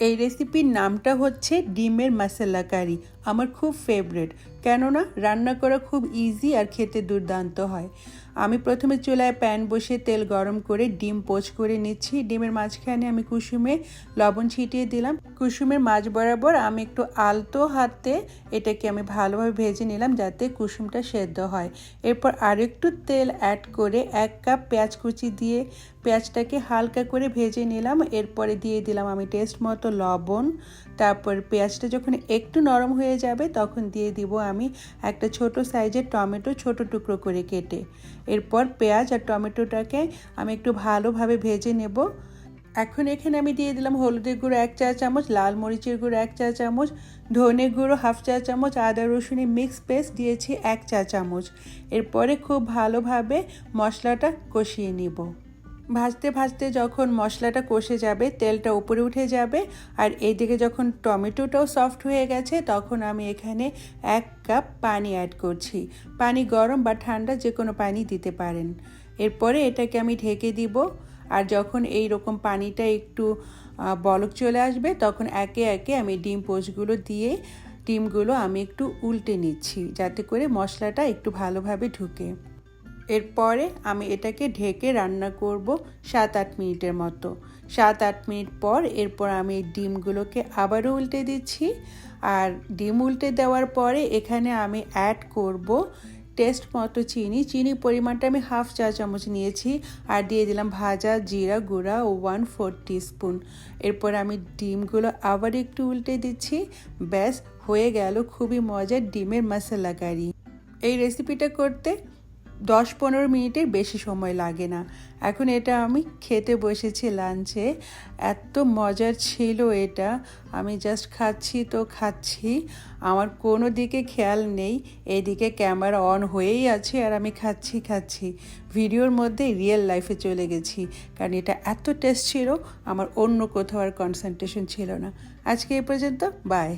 এই রেসিপির নামটা হচ্ছে ডিমের মশলা কারি, আমার খুব ফেভারেট কেননা রান্না করা খুব ইজি আর খেতে দুর্দান্ত হয়। আমি প্রথমে চুলায় প্যান বসে তেল গরম করে ডিম পোচ করে নিচ্ছি। ডিমের মাঝখানে আমি কুসুমে লবণ ছিটিয়ে দিলাম। কুসুমের মাঝ বরাবর আমি একটু আলতো হাতে এটাকে আমি ভালোভাবে ভেজে নিলাম যাতে কুসুমটা সেদ্ধ হয়। এরপর আরেকটু তেল অ্যাড করে এক কাপ পেঁয়াজ কুচি দিয়ে পেঁয়াজটাকে হালকা করে ভেজে নিলাম। এরপরে দিয়ে দিলাম আমি টেস্ট মতো লবণ। তারপর পেঁয়াজটা যখন একটু নরম হয়ে যাবে তখন দিয়ে দিব আমি একটা ছোট সাইজের টমেটো ছোট টুকরো করে কেটে। এরপর পেঁয়াজ আর টমেটোটাকে আমি একটু ভালোভাবে ভেজে নেব। এখন এখানে আমি দিয়ে দিলাম হলুদের গুঁড়ো এক চা চামচ, লাল মরিচের গুঁড়ো এক চা চামচ, ধনে গুঁড়ো হাফ চা চামচ, আদা রসুনের মিক্স পেস্ট দিয়েছি এক চা চামচ। এরপরে খুব ভালোভাবে মশলাটা কষিয়ে নিব। ভাজতে ভাজতে যখন মশলাটা কষে যাবে, তেলটা উপরে উঠে যাবে আর এইদিকে যখন টমেটোটাও সফট হয়ে গেছে, তখন আমি এখানে এক কাপ পানি অ্যাড করছি। পানি গরম বা ঠান্ডা যে কোনো পানি দিতে পারেন। এরপরে এটাকে আমি ঢেকে দিব আর যখন এই রকম পানিটা একটু বলক চলে আসবে, তখন একে একে আমি ডিম পোচগুলো দিয়ে, ডিমগুলো আমি একটু উল্টে নিচ্ছি যাতে করে মশলাটা একটু ভালোভাবে ঢুকে। এরপরে আমি এটাকে ঢেকে রান্না করব সাত আট মিনিটের মতো। সাত আট মিনিট পর এরপর আমি ডিমগুলোকে আবারও উল্টে দিচ্ছি। আর ডিম উল্টে দেওয়ার পরে এখানে আমি অ্যাড করব টেস্ট মতো চিনি। চিনি পরিমাণটা আমি হাফ চা চামচ নিয়েছি আর দিয়ে দিলাম ভাজা জিরা গুঁড়া ওয়ান ফোর স্পুন এরপর আমি ডিমগুলো আবার একটু উল্টে দিচ্ছি। ব্যাস, হয়ে গেল খুবই মজার ডিমের মশলা কারি এই রেসিপিটা করতে দশ পনেরো মিনিটের বেশি সময় লাগে না। এখন এটা আমি খেতে বসেছি লাঞ্চে। এত মজার ছিল এটা। আমি জাস্ট খাচ্ছি তো খাচ্ছি। আমার কোনো দিকে খেয়াল নেই। এদিকে ক্যামেরা অন হয়েই আছে আর আমি খাচ্ছি খাচ্ছি। ভিডিওর মধ্যে রিয়েল লাইফে চলে গেছি। কারণ এটা এত টেস্ট ছিল, আমার অন্য কোথাও আর কনসেন্ট্রেশন ছিল না। আজকে এ পর্যন্ত বাই